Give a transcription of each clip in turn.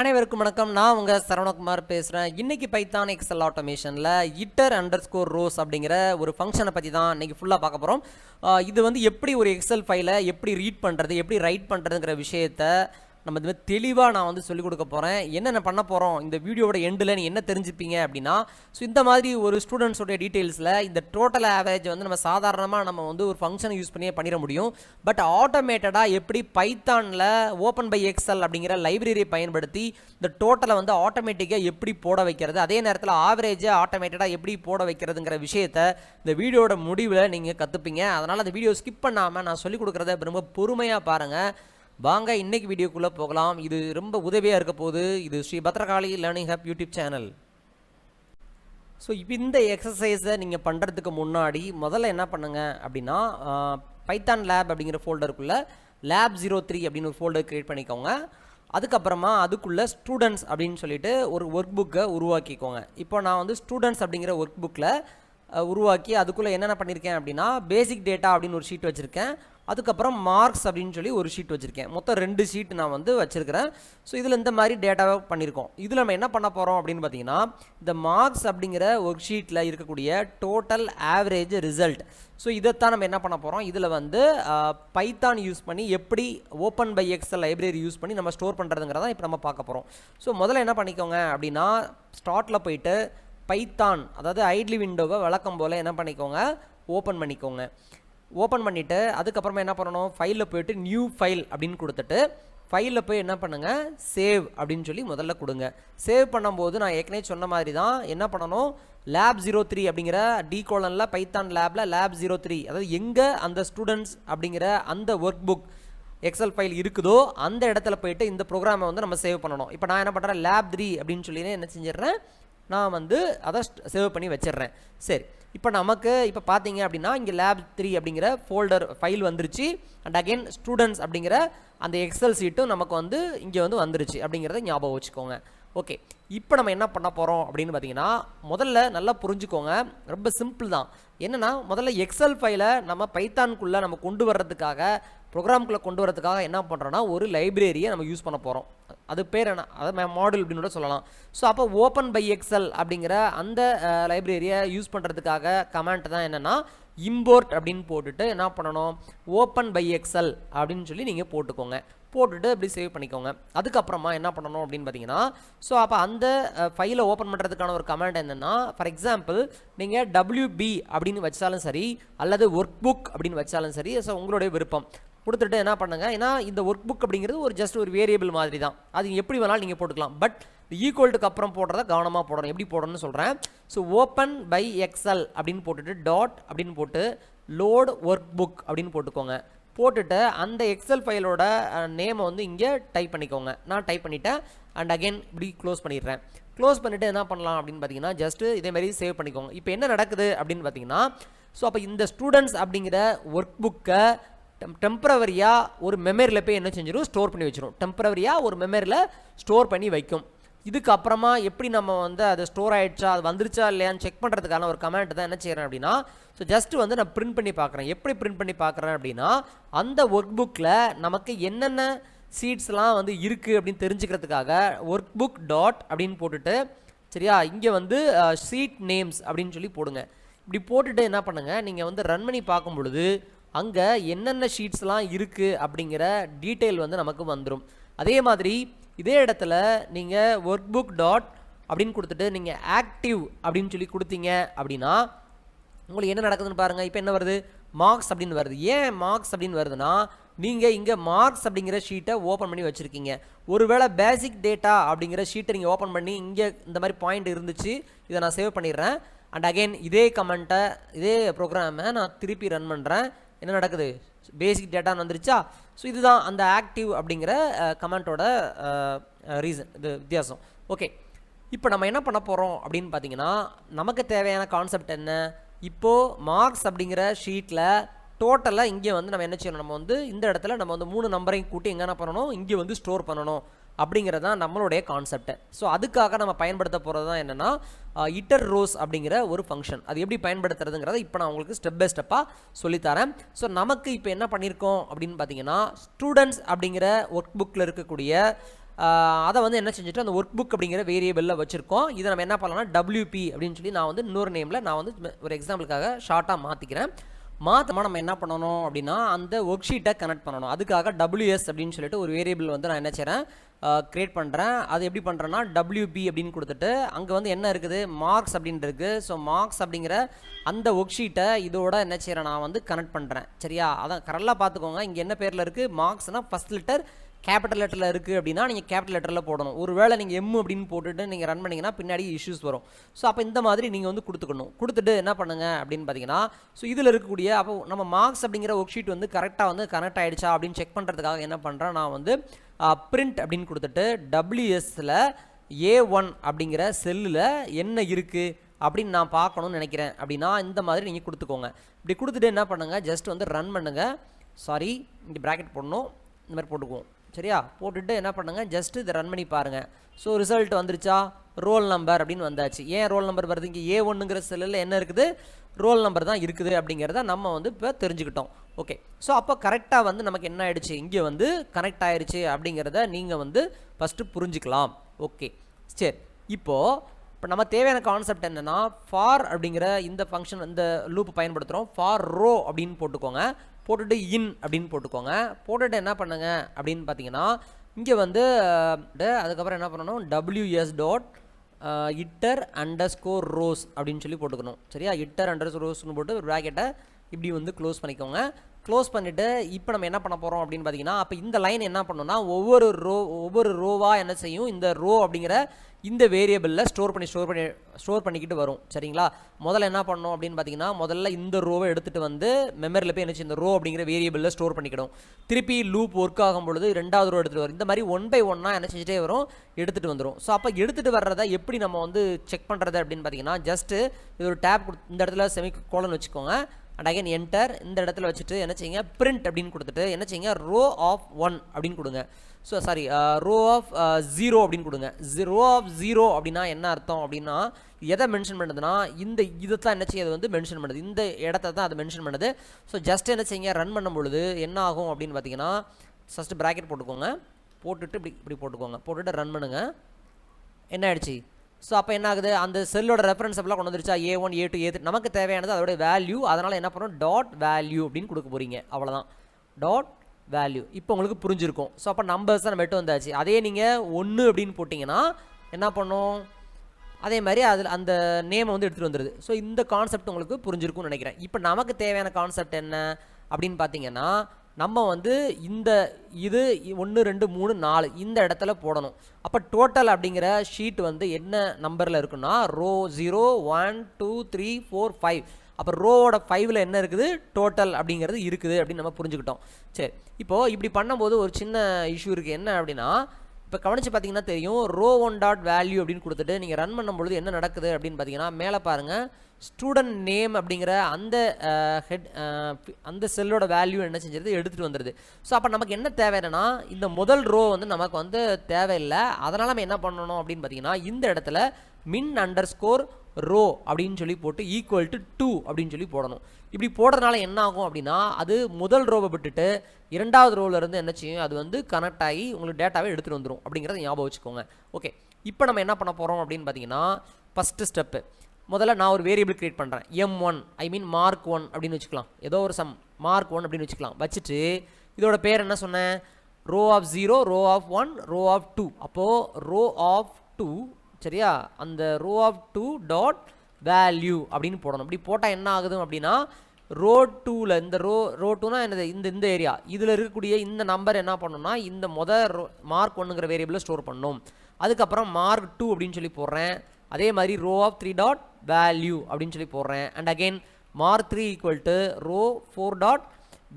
அனைவருக்கும் வணக்கம். நான் உங்கள் சரவணகுமார் பேசுகிறேன் இன்றைக்கி பைத்தான் எக்ஸல் ஆட்டோமேஷனில் இட்டர் அண்டர் ஸ்கோர் ரோஸ் அப்படிங்கிற ஒரு ஃபங்க்ஷனை பற்றி தான் இன்றைக்கி ஃபுல்லாக பார்க்க போகிறோம் இது வந்து எப்படி ஒரு எக்ஸல் ஃபைலை எப்படி ரீட் பண்ணுறது எப்படி ரைட் பண்ணுறதுங்கிற விஷயத்த நம்ம இது மாதிரி தெளிவாக நான் வந்து சொல்லிக் கொடுக்க போகிறேன் என்னென்ன பண்ண போகிறோம் இந்த வீடியோவோட எண்டில் நீ என்ன தெரிஞ்சுப்பீங்க அப்படின்னா ஸோ இந்த மாதிரி ஒரு ஸ்டூடெண்ட்ஸோடைய டீட்டெயில்ஸில் இந்த டோட்டல் ஆவரேஜ் வந்து நம்ம சாதாரணமாக நம்ம வந்து ஒரு ஃபங்க்ஷனை யூஸ் பண்ணியே பண்ணிட முடியும். பட் ஆட்டோமேட்டடாக எப்படி பைத்தானில் ஓப்பன் பை எக்ஸல் அப்படிங்கிற லைப்ரரியை பயன்படுத்தி இந்த டோட்டலை வந்து ஆட்டோமேட்டிக்காக எப்படி போட வைக்கிறது? அதே நேரத்தில் ஆவரேஜை ஆட்டோமேட்டடாக எப்படி போட வைக்கிறதுங்கிற விஷயத்தை இந்த வீடியோட முடிவில் நீங்கள் கற்றுப்பீங்க அதனால் அந்த வீடியோ ஸ்கிப் பண்ணாமல் நான் சொல்லிக் கொடுக்குறத ரொம்ப பொறுமையாக பாருங்கள் வாங்க இன்றைக்கி வீடியோக்குள்ளே போகலாம். இது ரொம்ப உதவியாக இருக்க போது இது Shri Bhadrakali learning hub YouTube channel so இப்போ இந்த எக்ஸசைஸை நீங்கள் பண்ணுறதுக்கு முன்னாடி முதல்ல என்ன பண்ணுங்கள் அப்படின்னா பைத்தான் லேப் அப்படிங்கிற ஃபோல்டருக்குள்ளே லேப் ஜீரோ த்ரீ அப்படின்னு ஒரு ஃபோல்டர் க்ரியேட் பண்ணிக்கோங்க. அதுக்கப்புறமா அதுக்குள்ளே ஸ்டூடெண்ட்ஸ் அப்படின்னு சொல்லிட்டு ஒரு ஒர்க் புக்கை உருவாக்கிக்கோங்க. இப்போ நான் வந்து ஸ்டூடெண்ட்ஸ் அப்படிங்கிற ஒர்க் புக்கில் உருவாக்கி அதுக்குள்ளே என்னென்ன பண்ணியிருக்கேன் அப்படின்னா பேசிக் டேட்டா அப்படின்னு ஒரு ஷீட் வச்சுருக்கேன். அதுக்கப்புறம் மார்க்ஸ் அப்படின்னு சொல்லி ஒரு ஷீட் வச்சுருக்கேன். மொத்தம் ரெண்டு ஷீட் நான் வந்து வச்சுருக்கிறேன். ஸோ இதில் இந்த மாதிரி டேட்டாவை பண்ணியிருக்கோம். இதில் நம்ம என்ன பண்ண போகிறோம் அப்படின்னு பார்த்தீங்கன்னா இந்த மார்க்ஸ் அப்படிங்கிற ஒர்க் ஷீட்டில் இருக்கக்கூடிய டோட்டல் ஆவரேஜ் ரிசல்ட் ஸோ இதைத்தான் நம்ம என்ன பண்ண போகிறோம் இதில் வந்து பைத்தான் யூஸ் பண்ணி எப்படி openpyxl library use பண்ணி நம்ம ஸ்டோர் பண்ணுறதுங்கிறதான் இப்போ நம்ம பார்க்க போகிறோம் ஸோ முதல்ல என்ன பண்ணிக்கோங்க அப்படின்னா ஸ்டார்ட்டில் போயிட்டு பைத்தான் அதாவது ஐட்லி விண்டோவை வழக்கம் போல் என்ன பண்ணிக்கோங்க? ஓப்பன் பண்ணிக்கோங்க. ஓப்பன் பண்ணிவிட்டு அதுக்கப்புறமா என்ன பண்ணணும்? ஃபைலில் போயிட்டு நியூ ஃபைல் அப்படின்னு கொடுத்துட்டு ஃபைலில் போய் என்ன பண்ணுங்கள் சேவ் அப்படின்னு சொல்லி முதல்ல கொடுங்க. சேவ் பண்ணும்போது நான் ஏற்கனவே சொன்ன மாதிரி தான் என்ன பண்ணணும்? லேப் ஜீரோ த்ரீ அப்படிங்கிற டி கோலனில் பைத்தான் லேபில் லேப் ஜீரோ த்ரீ அதாவது எங்கே அந்த ஸ்டூடெண்ட்ஸ் அப்படிங்கிற அந்த ஒர்க் புக் எக்ஸல் ஃபைல் இருக்குதோ அந்த இடத்துல போயிட்டு இந்த ப்ரோக்ராமை வந்து நம்ம சேவ் பண்ணணும். இப்போ நான் என்ன பண்ணுறேன் லேப் த்ரீ அப்படின்னு சொல்லி என்ன செஞ்சிடுறேன்? நான் வந்து அதை சேவ் பண்ணி வச்சிடுறேன். சரி. இப்போ நமக்கு இப்போ பார்த்தீங்க அப்படின்னா இங்கே லேப் த்ரீ அப்படிங்கிற ஃபோல்டர் ஃபைல் வந்துருச்சு. அண்ட் அகெயின் ஸ்டூடெண்ட்ஸ் அப்படிங்கிற அந்த எக்ஸல் சீட்டும் நமக்கு வந்து இங்கே வந்து வந்துருச்சு அப்படிங்கிறத ஞாபகம் வச்சுக்கோங்க. ஓகே இப்போ நம்ம என்ன பண்ண போகிறோம் அப்படின்னு பார்த்தீங்கன்னா முதல்ல நல்லா புரிஞ்சுக்கோங்க. ரொம்ப சிம்பிள் தான். என்னென்னா முதல்ல எக்ஸல் ஃபைலை நம்ம பைத்தான்குள்ளே நம்ம கொண்டு வர்றதுக்காக ப்ரோக்ராம்குள்ளே கொண்டு வரதுக்காக என்ன பண்ணுறோன்னா ஒரு லைப்ரரியை நம்ம யூஸ் பண்ண போகிறோம் அது பேர் என்ன? அதை மாடல் அப்படின்னு கூட சொல்லலாம். ஸோ அப்போ ஓப்பன் பை எக்ஸல் அப்படிங்கிற அந்த லைப்ரரியை யூஸ் பண்ணுறதுக்காக கமெண்ட் தான் என்னென்னா இம்போர்ட் அப்படின்னு போட்டுட்டு என்ன பண்ணணும்? ஓப்பன் பை எக்ஸல் அப்படின்னு சொல்லி நீங்கள் போட்டுக்கோங்க. போட்டுட்டு இப்படி சேவ் பண்ணிக்கோங்க. அதுக்கப்புறமா என்ன பண்ணணும் அப்படின்னு பார்த்தீங்கன்னா ஸோ அப்போ அந்த ஃபைலை ஓப்பன் பண்ணுறதுக்கான ஒரு கமெண்ட் என்னென்னா ஃபார் எக்ஸாம்பிள் நீங்கள் டபிள்யூபி அப்படின்னு வச்சாலும் சரி அல்லது ஒர்க் புக் அப்படின்னு வச்சாலும் சரி ஸோ உங்களுடைய விருப்பம். கொடுத்துட்டு என்ன பண்ணுங்கள் ஏன்னா இந்த ஒர்க் புக் அப்படிங்கிறது ஒரு ஜஸ்ட் ஒரு வேரியபிள் மாதிரி தான் அது எப்படி வேணாலும் நீங்கள் போட்டுக்கலாம். பட் ஈக்குவல்ட்டுக்கு அப்புறம் போடுறத கவனமாக போடணும். எப்படி போடணும்னு சொல்கிறேன் ஸோ ஓப்பன் பை எக்ஸல் அப்படின்னு போட்டுட்டு டாட் அப்படின்னு போட்டு லோட் ஒர்க் புக் அப்படின்னு போட்டுக்கோங்க. போட்டுட்டு அந்த எக்ஸல் ஃபைலோட நேமை வந்து இங்கே டைப் பண்ணிக்கோங்க. நான் டைப் பண்ணிவிட்டேன் அண்ட் அகைன் இப்படி க்ளோஸ் பண்ணிடுறேன். க்ளோஸ் பண்ணிவிட்டு என்ன பண்ணலாம் அப்படின்னு பார்த்தீங்கன்னா ஜஸ்ட்டு இதேமாரி சேவ் பண்ணிக்கோங்க. இப்போ என்ன நடக்குது அப்படின்னு பார்த்தீங்கன்னா ஸோ அப்போ இந்த ஸ்டூடெண்ட்ஸ் அப்படிங்கிற ஒர்க் புக்கை டெம் டெம்பரவரியாக ஒரு மெமரியில் போய் என்ன செஞ்சிடும் ஸ்டோர் பண்ணி வச்சிடும் டெம்பரவரியாக ஒரு மெமரியில் ஸ்டோர் பண்ணி வைக்கும். இதுக்கு அப்புறமா எப்படி நம்ம வந்து அது ஸ்டோர் ஆகிடுச்சா அது வந்துருச்சா இல்லையான்னு செக் பண்ணுறதுக்கான ஒரு கமெண்ட் தான் என்ன செய்கிறேன் அப்படின்னா ஸோ ஜஸ்ட்டு வந்து நான் பிரிண்ட் பண்ணி பார்க்குறேன். எப்படி பிரிண்ட் பண்ணி பார்க்குறேன் அப்படின்னா அந்த ஒர்க் புக்கில் நமக்கு என்னென்ன சீட்ஸ்லாம் வந்து இருக்குது அப்படின்னு தெரிஞ்சுக்கிறதுக்காக ஒர்க் புக் டாட் அப்படின்னு போட்டுட்டு சரியா? இங்கே வந்து சீட் நேம்ஸ் அப்படின்னு சொல்லி போடுங்க. இப்படி போட்டுட்டு என்ன பண்ணுங்கள் நீங்கள் வந்து ரன் பண்ணி பார்க்கும் பொழுது அங்கே என்னென்ன ஷீட்ஸ்லாம் இருக்குது அப்படிங்கிற டீட்டெயில் வந்து நமக்கு வந்துடும் அதே மாதிரி இதே இடத்துல நீங்கள் ஒர்க் புக் டாட் அப்படின்னு கொடுத்துட்டு நீங்கள் ஆக்டிவ் அப்படின்னு சொல்லி கொடுத்தீங்க அப்படின்னா உங்களுக்கு என்ன நடக்குதுன்னு பாருங்கள் இப்போ என்ன வருது? மார்க்ஸ் அப்படின்னு வருது. ஏன் மார்க்ஸ் அப்படின்னு வருதுன்னா நீங்கள் இங்கே மார்க்ஸ் அப்படிங்கிற ஷீட்டை ஓப்பன் பண்ணி வச்சுருக்கீங்க. ஒருவேளை பேசிக் டேட்டா அப்படிங்கிற ஷீட்டை நீங்கள் ஓப்பன் பண்ணி இங்கே இந்த மாதிரி பாயிண்ட் இருந்துச்சு இதை நான் சேவ் பண்ணிடுறேன். அண்ட் அகெயின் இதே கமெண்ட்டை இதே ப்ரோக்ராமை நான் திருப்பி ரன் பண்ணுறேன் என்ன நடக்குது? பேசிக் டேட்டான்னு வந்துருச்சா? ஸோ இதுதான் அந்த ஆக்டிவ் அப்படிங்கிற கமெண்ட்டோட ரீசன் இது வித்தியாசம். ஓகே இப்போ நம்ம என்ன பண்ண போகிறோம் அப்படின்னு பார்த்தீங்கன்னா நமக்கு தேவையான கான்செப்ட் என்ன? இப்போது மார்க்ஸ் அப்படிங்கிற ஷீட்டில் டோட்டலாக இங்கே வந்து நம்ம என்ன செய்யணும்? நம்ம வந்து இந்த இடத்துல நம்ம வந்து மூணு நம்பரையும் கூட்டி எங்கே என்ன பண்ணணும்? இங்கே வந்து ஸ்டோர் பண்ணணும். அப்படிங்கிறது தான் நம்மளுடைய கான்செப்ட் ஸோ அதுக்காக நம்ம பயன்படுத்த போகிறது தான் என்னென்னா இட்டர் ரோஸ் அப்படிங்கிற ஒரு ஃபங்க்ஷன் அது எப்படி பயன்படுத்துறதுங்கிறத இப்போ நான் உங்களுக்கு ஸ்டெப் பை ஸ்டெப்பாக சொல்லித்தரேன். ஸோ நமக்கு இப்போ என்ன பண்ணியிருக்கோம் அப்படின்னு பார்த்தீங்கன்னா ஸ்டூடெண்ட்ஸ் அப்படிங்கிற ஒர்க் புக்கில் இருக்கக்கூடிய அதை வந்து என்ன செஞ்சுட்டு அந்த ஒர்க் புக் அப்படிங்கிற வேரியபிளில் வச்சுருக்கோம். இதை நம்ம என்ன பண்ணலாம்னா டபிள்யூபி அப்படின்னு சொல்லி நான் வந்து இன்னொரு நேமில் நான் வந்து ஒரு எக்ஸாம்பிளுக்காக ஷார்ட்டாக மாற்றிக்கிறேன் மாற்றமாக நம்ம என்ன பண்ணணும் அப்படின்னா அந்த ஒர்க் ஷீட்டை கனெக்ட் பண்ணணும். அதுக்காக டபிள்யூஎஸ் அப்படின்னு சொல்லிட்டு ஒரு வேரியபிள் வந்து நான் என்ன செய்கிறேன் க்ரியேட் பண்ணுறேன் அது எப்படி பண்ணுறேன்னா டபிள்யூபி அப்படின்னு கொடுத்துட்டு அங்கே வந்து என்ன இருக்குது? மார்க்ஸ் அப்படின்ட்டு இருக்குது ஸோ மார்க்ஸ் அப்படிங்கிற அந்த ஒர்க் ஷீட்டை இதோட என்ன செய்கிறேன் நான் வந்து கனெக்ட் பண்ணுறேன் சரியா? அதான் கரெக்டாக பார்த்துக்கோங்க. இங்கே என்ன பேரில் இருக்குது மார்க்ஸ்னால் ஃபஸ்ட் லிட்டர் கேபிட்டல் லெட்டரில் இருக்குது அப்படின்னா நீங்கள் கேபிட்டல் லெட்டரில் போடணும். ஒரு வேளை நீங்கள் எம் அப்படின்னு போட்டுட்டு நீங்கள் ரன் பண்ணிங்கன்னா பின்னாடி இஷ்யூஸ் வரும். ஸோ அப்போ இந்த மாதிரி நீங்கள் வந்து கொடுத்துக்கணும். கொடுத்துட்டு என்ன பண்ணுங்க அப்படின்னு பார்த்தீங்கன்னா ஸோ இதில் இருக்கக்கூடிய அப்போ நம்ம மார்க்ஸ் அப்படிங்கிற ஒர்க் ஷீட் வந்து கரெக்டாக வந்து கனெக்ட் ஆகிடுச்சா அப்படின்னு செக் பண்ணுறதுக்காக என்ன பண்ணுறேன் நான் வந்து பிரிண்ட் அப்படின்னு கொடுத்துட்டு டபிள்யூஎஸில் ஏ ஒன் அப்படிங்கிற செல்லில் என்ன இருக்குது அப்படின்னு நான் பார்க்கணும்னு நினைக்கிறேன். அப்படின்னா இந்த மாதிரி நீங்கள் கொடுத்துக்கோங்க. இப்படி கொடுத்துட்டு என்ன பண்ணுங்கள் ஜஸ்ட் வந்து ரன் பண்ணுங்கள் சாரி இங்கே ப்ராக்கெட் போடணும். இந்த மாதிரி போட்டுக்குவோம். சரியா? போட்டுட்டு என்ன பண்ணுங்க? ஜஸ்ட் இதை ரன் பண்ணி பாருங்கள் ஸோ ரிசல்ட் வந்துருச்சா? ரோல் நம்பர் அப்படின்னு வந்தாச்சு. ஏன் ரோல் நம்பர் வருது? இங்கே ஏ ஒன்றுங்கிற செல்லில் என்ன இருக்குது? ரோல் நம்பர் தான் இருக்குது அப்படிங்கிறத நம்ம வந்து இப்போ தெரிஞ்சுக்கிட்டோம். ஓகே ஸோ அப்போ கரெக்டாக வந்து நமக்கு என்ன ஆயிடுச்சு? இங்கே வந்து கனெக்ட் ஆயிடுச்சு அப்படிங்கிறத நீங்கள் வந்து ஃபஸ்ட்டு புரிஞ்சுக்கலாம். ஓகே சரி. இப்போது இப்போ நம்ம தேவையான கான்செப்ட் என்னென்னா ஃபார் அப்படிங்கிற இந்த ஃபங்க்ஷன் இந்த லூப் பயன்படுத்துகிறோம் ஃபார் ரோ அப்படின்னு போட்டுக்கோங்க. போட்டுட்டு இன் அப்படின்னு போட்டுக்கோங்க. போட்டுட்டு என்ன பண்ணுங்க அப்படின்னு பார்த்தீங்கன்னா இங்கே வந்து அதுக்கப்புறம் என்ன பண்ணணும்? WS dot iter underscore rows அப்படின்னு சொல்லி போட்டுக்கணும். சரியா? இட்டர் அண்டர் ரோஸ்னு போட்டு ப்ராக்கெட்டை இப்படி வந்து க்ளோஸ் பண்ணிக்கோங்க. க்ளோஸ் பண்ணிவிட்டு இப்போ நம்ம என்ன பண்ண போகிறோம் அப்படின்னு பார்த்தீங்கன்னா அப்போ இந்த லைன் என்ன பண்ணோம்னா ஒவ்வொரு ரோ ஒவ்வொரு ரோவாக என்ன செய்யும்? இந்த ரோ அப்படிங்கிற இந்த வேரியபிளில் ஸ்டோர் பண்ணி ஸ்டோர் பண்ணி ஸ்டோர் பண்ணிக்கிட்டு வரும். சரிங்களா? முதல்ல என்ன பண்ணோம் அப்படின்னு பார்த்தீங்கன்னா முதல்ல இந்த ரோவை எடுத்துகிட்டு வந்து மெமரியில் போய் என்ன இந்த ரோ அப்படிங்கிற வேரியபிளில் ஸ்டோர் பண்ணிக்கிடும். திருப்பி லூப் ஒர்க் ஆகும் பொழுது ரெண்டாவது ரோ எடுத்துகிட்டு வரும். இந்த மாதிரி ஒன் பை ஒன்னாக என்ன செஞ்சுட்டே வரும்? எடுத்துகிட்டு வந்துடும் ஸோ அப்போ எடுத்துகிட்டு வர்றதை எப்படி நம்ம வந்து செக் பண்ணுறது அப்படின்னு பார்த்தீங்கன்னா ஜஸ்ட்டு இது ஒரு டேப் இந்த இடத்துல செமி கோலன்னு வச்சுக்கோங்க. அண்ட் அகைன் என்டர் இந்த இடத்துல வச்சுட்டு என்ன செய்யுங்க? பிரிண்ட் அப்படின்னு கொடுத்துட்டு என்ன செய்யுங்க? ரோ ஆஃப் ஒன் அப்படின்னு கொடுங்க. So sorry row of zero அப்படின்னு கொடுங்க. ரோ ஆஃப் ஜீரோ அப்படின்னா என்ன அர்த்தம் அப்படின்னா எதை மென்ஷன் பண்ணுதுன்னா இந்த இதை தான் என்ன செய்யுது? வந்து மென்ஷன் பண்ணுது. இந்த இடத்த தான் அது மென்ஷன் பண்ணுது. ஸோ ஜஸ்ட் என்ன செய்யுங்க? ரன் பண்ணும் பொழுது என்ன ஆகும் அப்படின்னு பார்த்தீங்கன்னா ஃபஸ்ட்டு ப்ராக்கெட் போட்டுக்கோங்க. போட்டுட்டு இப்படி இப்படி போட்டுக்கோங்க. போட்டுட்டு ரன் பண்ணுங்கள் என்ன ஆயிடுச்சு? ஸோ அப்போ என்ன ஆகுது அந்த செல்லோட ரெஃபரன்ஸ் எல்லாம் கொண்டு வந்துருச்சா? ஏ ஒன் ஏ டூ ஏ நமக்கு தேவையானது அதோட வேல்யூ அதனால் என்ன பண்ணுறோம் டாட் வேல்யூ அப்படின்னு கொடுக்க போகிறீங்க அவ்வளோதான் டாட் வேல்யூ இப்போ உங்களுக்கு புரிஞ்சிருக்கும். ஸோ அப்போ நம்பர்ஸ் தான் நம்ம எட்டு வந்தாச்சு. அதே நீங்கள் ஒன்று அப்படின்னு போட்டிங்கன்னா என்ன பண்ணும்? அதே மாதிரி அதில் அந்த நேமை வந்து எடுத்துகிட்டு வந்துடுது ஸோ இந்த கான்செப்ட் உங்களுக்கு புரிஞ்சிருக்கும்னு நினைக்கிறேன். இப்போ நமக்கு தேவையான கான்செப்ட் என்ன? அப்படின்னு பார்த்தீங்கன்னா நம்ம வந்து இந்த இது ஒன்று ரெண்டு மூணு நாலு இந்த இடத்துல போடணும். அப்போ டோட்டல் அப்படிங்கிற ஷீட் வந்து என்ன நம்பரில் இருக்குன்னா row zero one two three four five அப்போ ரோவோட ஃபைவ்ல என்ன இருக்குது? டோட்டல் அப்படிங்கிறது இருக்குது அப்படின்னு நம்ம புரிஞ்சுக்கிட்டோம். சரி. இப்போது இப்படி பண்ணும்போது ஒரு சின்ன இஷ்யூ இருக்குது என்ன அப்படின்னா இப்போ கவனித்து பார்த்தீங்கன்னா தெரியும் ரோ ஒன் டாட் வேல்யூ அப்படின்னு கொடுத்துட்டு நீங்கள் ரன் பண்ணும்பொழுது என்ன நடக்குது அப்படின்னு பார்த்தீங்கன்னா மேலே பாருங்கள் ஸ்டூடெண்ட் நேம் அப்படிங்கிற அந்த ஹெட் அந்த செல்லோட வேல்யூ என்ன செஞ்சிருது எடுத்துகிட்டு வந்துடுது ஸோ அப்போ நமக்கு என்ன தேவைன்னா இந்த முதல் ரோ வந்து நமக்கு வந்து தேவையில்லை. அதனால் நம்ம என்ன பண்ணணும் அப்படின்னு பார்த்தீங்கன்னா இந்த இடத்துல மின் அண்டர் ஸ்கோர் ரோ அப்படின்னு சொல்லி போட்டு ஈக்குவல் டு டூ அப்படின்னு சொல்லி போடணும். இப்படி போடுறதுனால என்ன ஆகும் அப்படின்னா அது முதல் ரோவை விட்டுட்டு இரண்டாவது ரோவிலேருந்து என்ன செய்யும்? அது வந்து கனெக்ட் ஆகி உங்களுக்கு டேட்டாவே எடுத்துகிட்டு வந்துடும் அப்படிங்கிறத ஞாபகம் வச்சுக்கோங்க. ஓகே இப்போ நம்ம என்ன பண்ண போகிறோம் அப்படின்னு பார்த்தீங்கன்னா ஃபஸ்ட்டு ஸ்டெப்பு முதல்ல நான் ஒரு வேரியபிள் கிரியேட் பண்ணுறேன் M one I mean mark one அப்படின்னு வச்சுக்கலாம். ஏதோ ஒரு சம் மார்க் ஒன் அப்படின்னு வச்சுக்கலாம். வச்சுட்டு இதோட பேர் என்ன சொன்னேன்? Row of zero row of one row of two அப்போது ரோ ஆஃப் டூ சரியா? அந்த row of two dot value அப்படின்னு போடணும். இப்படி போட்டால் என்ன ஆகுது அப்படின்னா ரோ டூவில் இந்த ரோ ரோ டூனா என்னது? இந்த இந்த ஏரியா இதில் இருக்கக்கூடிய இந்த நம்பர் என்ன பண்ணணும்னா இந்த மொதல் ரோ மார்க் ஒன்றுங்கிற வேரியபிளில் ஸ்டோர் பண்ணணும். அதுக்கப்புறம் மார்க் டூ அப்படின்னு சொல்லி போடுறேன். அதே மாதிரி row of three dot value அப்படின்னு சொல்லி போடுறேன். And again mark three equal to row four dot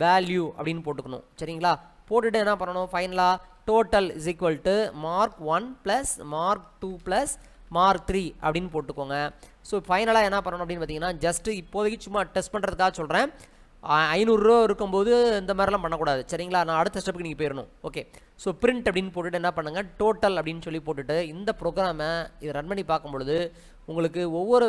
value அப்படின்னு போட்டுக்கணும். சரிங்களா? போட்டுட்டு என்ன பண்ணணும்? ஃபைனலாக total is equal to mark one plus mark two plus mark three அப்படின்னு போட்டுக்கோங்க. ஸோ ஃபைனலாக என்ன பண்ணணும் அப்படின்னு பார்த்தீங்கன்னா ஜஸ்ட்டு இப்போதைக்கு சும்மா டெஸ்ட் பண்ணுறதுக்காக சொல்கிறேன் ஐநூறுரூவா இருக்கும்போது இந்த மாதிரிலாம் பண்ணக்கூடாது. சரிங்களா? நான் அடுத்த ஸ்டெப்புக்கு நீங்கள் போயிடணும் ஓகே ஸோ பிரிண்ட் அப்படின்னு போட்டுட்டு என்ன பண்ணுங்கள் டோட்டல் அப்படின்னு சொல்லி போட்டுட்டு இந்த ப்ரோக்ராமை இதை ரன் பண்ணி பார்க்கும் பொழுது உங்களுக்கு ஒவ்வொரு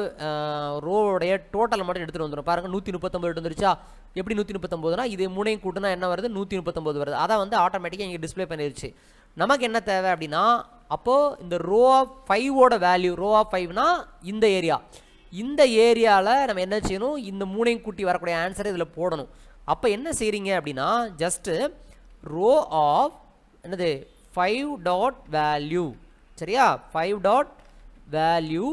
ரோவுடைய டோட்டல் மட்டும் எடுத்துகிட்டு வந்துடும் பாருங்கள் நூற்றி முப்பத்தொம்பது எடுத்து வந்துருச்சா? எப்படி நூற்றி முப்பத்தொம்போதுனா இது மூணையும் கூட்டினா என்ன வருது? நூற்றி முப்பத்தொம்போது வருது. அதான் வந்து ஆட்டோமேட்டிக்காக இங்கே டிஸ்ப்ளே பண்ணிருச்சு. நமக்கு என்ன தேவை அப்படின்னா அப்போது இந்த ரோ ஆஃப் ஃபைவோட வேல்யூ ரோ ஆஃப் ஃபைவ்னா இந்த ஏரியா இந்த ஏரியாவில் நம்ம என்ன செய்யணும்? இந்த மூணையும் கூட்டி வரக்கூடிய ஆன்சரை இதில் போடணும். அப்போ என்ன செய்கிறீங்க அப்படின்னா ஜஸ்ட்டு ரோ ஆஃப் என்னது? ஃபைவ் டாட் வேல்யூ சரியா? Five dot value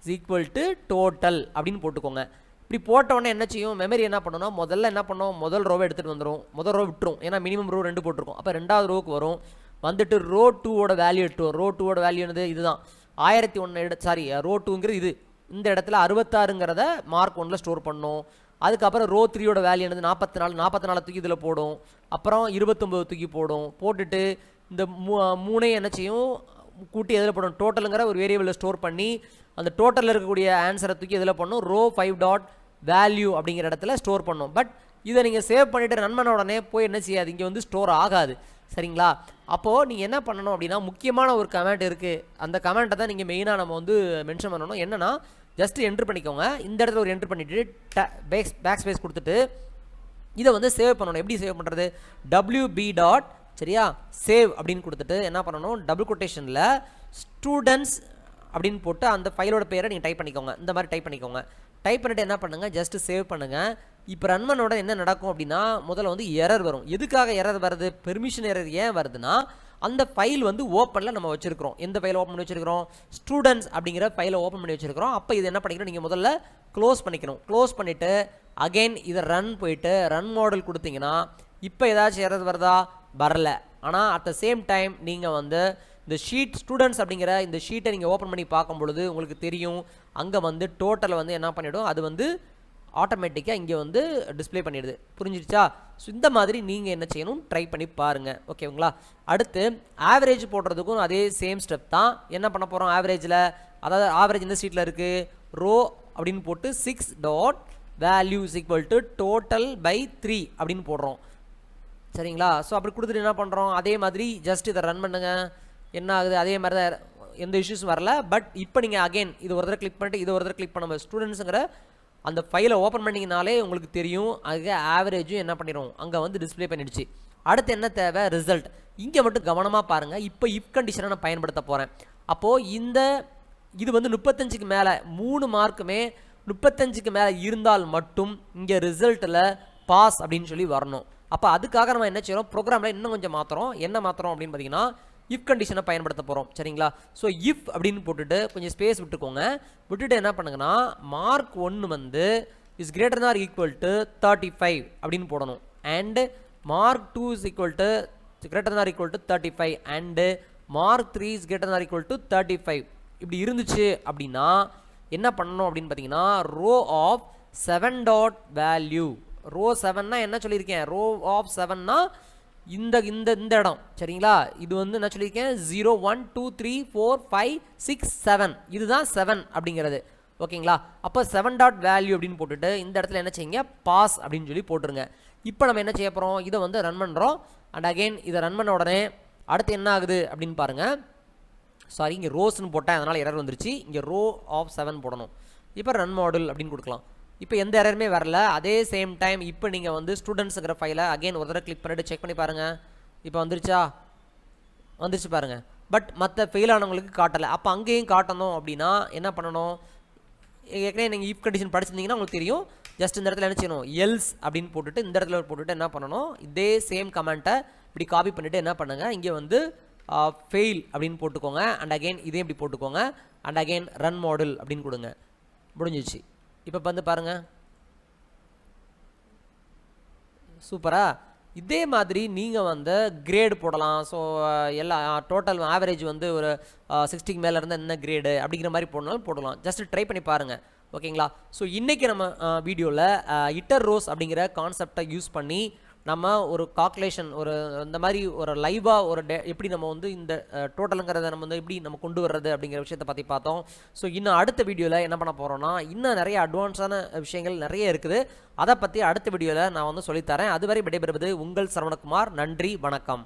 is equal to total அப்படின்னு போட்டுக்கோங்க. இப்படி போட்ட உடனே என்ன செய்யும்? மெமரி என்ன பண்ணணும் முதல்ல என்ன பண்ணோம்? முதல் ரோவை எடுத்துகிட்டு வந்துடும் முதல் ரோ விட்டுரும். ஏன்னா மினிமம் ரோ ரெண்டு போட்டிருக்கோம். அப்போ ரெண்டாவது ரோவுக்கு வரும். வந்துட்டு ரோ டூவோட வேல்யூ எட்டுவோம். ரோ டூவோட வேல்யூ என்னது? இதுதான். ஆயிரத்தி ஒன்று எடு சாரி ரோ டூங்கிறது இது. இந்த இடத்துல அறுபத்தாறுங்கிறத மார்க் ஒன்றில் ஸ்டோர் பண்ணோம். அதுக்கப்புறம் ரோ த்ரீயோட வேல்யூ என்னது? நாற்பத்தி நாலு நாற்பத்தி நாலு தூக்கி இதில் போடும். அப்புறம் இருபத்தொம்பது தூக்கி போடும். போட்டுட்டு இந்த மூ மூணையும் என்ன செய்யும்? கூட்டி எதில் போடும் டோட்டலுங்கிற ஒரு வேரியபிளில் ஸ்டோர் பண்ணி அந்த டோட்டலில் இருக்கக்கூடிய ஆன்சரை தூக்கி எதில் பண்ணும் ரோ ஃபைவ் டாட் வேல்யூ அப்படிங்கிற இடத்துல ஸ்டோர் பண்ணும். பட் இதை நீங்கள் சேவ் பண்ணிவிட்டு ரன் பண்ண உடனே போய் என்ன செய்யாது? இங்கே வந்து ஸ்டோர் ஆகாது. சரிங்களா? அப்போது நீங்கள் என்ன பண்ணணும் அப்படின்னா முக்கியமான ஒரு கமெண்ட் இருக்குது அந்த கமெண்ட்டை தான் நீங்கள் மெயினாக நம்ம வந்து மென்ஷன் பண்ணணும். என்னென்னா ஜஸ்ட்டு என்ட்ரு பண்ணிக்கோங்க. இந்த இடத்துல ஒரு என்ட்ரு பண்ணிவிட்டு ட பேக் பேக் ஸ்பேஸ் கொடுத்துட்டு இதை வந்து சேவ் பண்ணணும். எப்படி சேவ் பண்ணுறது டபிள்யூபி டாட் சரியா? சேவ் அப்படின்னு கொடுத்துட்டு என்ன பண்ணணும்? டபுள் கொட்டேஷனில் ஸ்டூடெண்ட்ஸ் அப்படின்னு போட்டு அந்த ஃபைலோட பேரை நீங்கள் டைப் பண்ணிக்கோங்க. இந்த மாதிரி டைப் பண்ணிக்கோங்க. டைப் பண்ணிவிட்டு என்ன பண்ணுங்கள் ஜஸ்ட்டு சேவ் பண்ணுங்கள் இப்போ ரன்மனோட என்ன நடக்கும் அப்படின்னா முதல்ல வந்து எரர் வரும். எதுக்காக எரர் வருது? பெர்மிஷன் எரர் ஏன் வருதுன்னா அந்த ஃபைல் வந்து ஓப்பனில் நம்ம வச்சுருக்கிறோம். எந்த ஃபைலை ஓப்பன் பண்ணி வச்சிருக்கிறோம்? ஸ்டூடெண்ட்ஸ் அப்படிங்கிற ஃபைலை ஓப்பன் பண்ணி வச்சுருக்கிறோம். அப்போ இது என்ன பண்ணிக்கணும்? நீங்கள் முதல்ல க்ளோஸ் பண்ணிக்கணும். க்ளோஸ் பண்ணிவிட்டு அகைன் இதை ரன் போயிட்டு ரன் மாடல் கொடுத்தீங்கன்னா இப்போ ஏதாச்சும் எரர் வருதா? வரல. ஆனால் அட் த சேம் டைம் நீங்கள் வந்து இந்த ஷீட் ஸ்டூடெண்ட்ஸ் அப்படிங்கிற இந்த ஷீட்டை நீங்கள் ஓப்பன் பண்ணி பார்க்கும் பொழுது உங்களுக்கு தெரியும். அங்கே வந்து டோட்டலை வந்து என்ன பண்ணிவிடும் அது வந்து ஆட்டோமேட்டிக்காக இங்கே வந்து டிஸ்ப்ளே பண்ணிடுது. புரிஞ்சிடுச்சா ஸோ இந்த மாதிரி நீங்கள் என்ன செய்யணும்? ட்ரை பண்ணி பாருங்கள் ஓகேங்களா? அடுத்து ஆவரேஜ் போடுறதுக்கும் அதே சேம் ஸ்டெப் தான். என்ன பண்ண போகிறோம் ஆவரேஜில் அதாவது ஆவரேஜ் இந்த ஸ்ட்ரீட்டில் இருக்குது ரோ அப்படின்னு போட்டு six dot values equal to total by three அப்படின்னு போடுறோம். சரிங்களா? ஸோ அப்படி கொடுத்துட்டு என்ன பண்ணுறோம் அதே மாதிரி ஜஸ்ட் இதை ரன் பண்ணுங்கள் என்ன ஆகுது? அதே மாதிரி தான் எந்த இஷ்யூஸும் வரல. பட் இப்போ நீங்கள் அகைன் இது ஒரு தடவை கிளிக் பண்ணிட்டு இது ஒரு தடவை கிளிக் பண்ண ஸ்டூடெண்ட்ஸுங்கிற அந்த ஃபைலை ஓப்பன் பண்ணிங்கனாலே உங்களுக்கு தெரியும். அங்கே ஆவரேஜும் என்ன பண்ணிடும் அங்கே வந்து டிஸ்ப்ளே பண்ணிடுச்சு. அடுத்து என்ன தேவை? ரிசல்ட் இங்கே மட்டும் கவனமாக பாருங்கள் இப்போ இப் கண்டிஷனை நான் பயன்படுத்த போகிறேன் அப்போது இந்த இது வந்து முப்பத்தஞ்சுக்கு மேலே மூணு மார்க்குமே முப்பத்தஞ்சுக்கு மேலே இருந்தால் மட்டும் இங்கே ரிசல்ட்டில் பாஸ் அப்படின்னு சொல்லி வரணும். அப்போ அதுக்காக நம்ம என்ன செய்கிறோம் ப்ரோக்ராமில் இன்னும் கொஞ்சம் மாற்றுறோம் என்ன மாற்றுறோம் அப்படின்னு பார்த்தீங்கன்னா இஃப் கண்டிஷனை பயன்படுத்த போகிறோம் சரிங்களா? ஸோ இஃப் அப்படின்னு போட்டுட்டு கொஞ்சம் ஸ்பேஸ் விட்டுக்கோங்க. விட்டுட்டு என்ன பண்ணுங்கன்னா மார்க் ஒன்று வந்து is greater or equal to thirty five அப்படின்னு போடணும். And mark two is equal to greater or equal to thirty five and mark three is greater or equal to thirty five இப்படி இருந்துச்சு அப்படின்னா என்ன பண்ணணும் அப்படின்னு பார்த்தீங்கன்னா row of seven dot value row செவன்னா என்ன சொல்லியிருக்கேன்? ரோ ஆஃப் செவன்னா இந்த இந்த இந்த இடம். சரிங்களா? இது வந்து என்ன சொல்லியிருக்கேன் zero one two three four five six seven இதுதான் செவன் அப்படிங்கிறது. ஓகேங்களா? அப்போ செவன் டாட் வேல்யூ அப்படின்னு போட்டுட்டு இந்த இடத்துல என்ன செய்யுங்க? பாஸ் அப்படின்னு சொல்லி போட்டுருங்க. இப்போ நம்ம என்ன செய்ய போகிறோம் இதை வந்து ரன் பண்ணுறோம் அண்ட் அகைன் இதை ரன் பண்ண உடனே அடுத்து என்ன ஆகுது அப்படின்னு பாருங்கள் சாரி இங்கே ரோஸ்னு போட்டேன். அதனால் எரர் வந்துருச்சு. இங்கே ரோ ஆஃப் செவன் போடணும். இப்போ ரன் மாடல் அப்படின்னு கொடுக்கலாம். இப்போ எந்த எரருமே வரல. அதே சேம் டைம் இப்போ நீங்கள் வந்து ஸ்டூடெண்ட்ஸுங்கிற ஃபைலை அகைன் ஒரு தடவை கிளிக் பண்ணிட்டு செக் பண்ணி பாருங்கள் இப்போ வந்துருச்சா? வந்துருச்சு பாருங்கள் பட் மற்ற ஃபெயில் ஆனவங்களுக்கு காட்டலை. அப்போ அங்கேயும் காட்டணும் அப்படின்னா என்ன பண்ணணும்? ஏற்கனவே நீங்கள் இஃப் கண்டிஷன் படிச்சிருந்தீங்கன்னா உங்களுக்கு தெரியும். ஜஸ்ட் இந்த இடத்துல என்ன செய்யணும்? எல்ஸ் அப்படின்னு போட்டுட்டு இந்த இடத்துல போட்டுட்டு என்ன பண்ணணும்? இதே சேம் கமெண்ட்டை இப்படி காப்பி பண்ணிவிட்டு என்ன பண்ணுங்கள் இங்கே வந்து ஃபெயில் அப்படின்னு போட்டுக்கோங்க. அண்ட் அகைன் இதே இப்படி போட்டுக்கோங்க. அண்ட் அகைன் ரன் மாடல் அப்படின்னு கொடுங்க. முடிஞ்சிச்சு இப்போ வந்து பாருங்கள் சூப்பரா? இதே மாதிரி நீங்கள் வந்து கிரேடு போடலாம். ஸோ எல்லா டோட்டல் ஆவரேஜ் வந்து ஒரு சிக்ஸ்டிக்கு மேலே இருந்தால் என்ன கிரேடு அப்படிங்கிற மாதிரி போடனாலும் போடலாம். ஜஸ்ட் ட்ரை பண்ணி பாருங்கள் ஓகேங்களா ஸோ இன்றைக்கி நம்ம வீடியோவில் இட்டர் ரோஸ் அப்படிங்கிற கான்செப்டை யூஸ் பண்ணி நம்ம ஒரு கால்குலேஷன் ஒரு இந்த மாதிரி ஒரு லைவாக ஒரு டே எப்படி நம்ம வந்து இந்த டோட்டலுங்கிறத நம்ம வந்து எப்படி நம்ம கொண்டு வர்றது அப்படிங்கிற விஷயத்தை பற்றி பார்த்தோம். ஸோ இன்னும் அடுத்த வீடியோவில் என்ன பண்ண போகிறோம்னா இன்னும் நிறைய அட்வான்ஸான விஷயங்கள் நிறைய இருக்குது. அதை பற்றி அடுத்த வீடியோவில் நான் வந்து சொல்லித்தரேன் அதுவரை விடைபெறுவது உங்கள் சரவணகுமார். நன்றி வணக்கம்.